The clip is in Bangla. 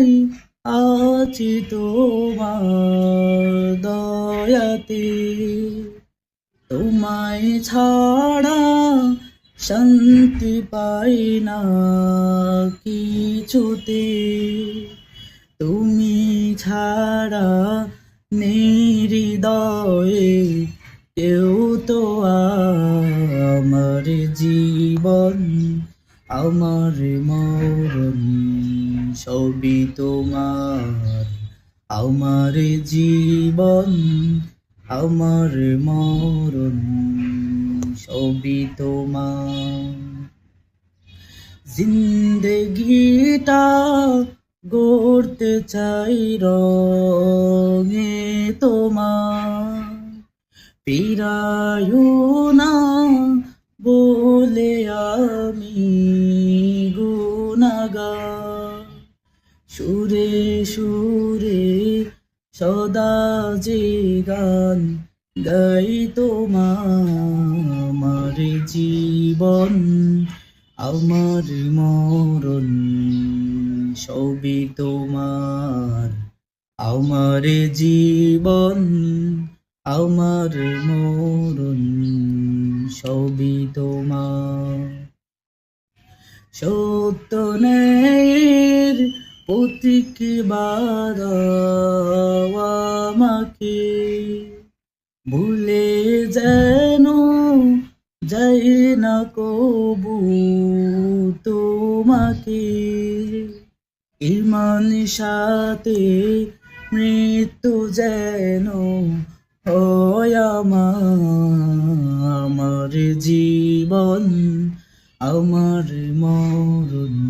দুনিয়ায় আছি তোমার দয়াতে। তোমায় ছাড়া শান্তি পাই না কিছুতে। তুমি ছাড়া নিহৃদয়ে কেউ তো আমার জীবন, আমার মরণ সবই তোমার। আমার জীবন, আমার মরণ, সবই তোমার। জিন্দগিটা গড়তে চাই রঙে তোমার। পিরায়ু না বলে আমি গুনাগা সুরে সুরে সদা যে গান গাই তোমার জীবন, আমার মরণ সবই তোমার। আমার জীবন, আমার মরণ সবই তোমার। সত্য ন্যায়ের বাদাও আমাকে ভুলে যেন যাই না কবু তোমাকে। ইমান সাথে মৃত্যু যেন হয় আমার জীবন, আমার মরণ।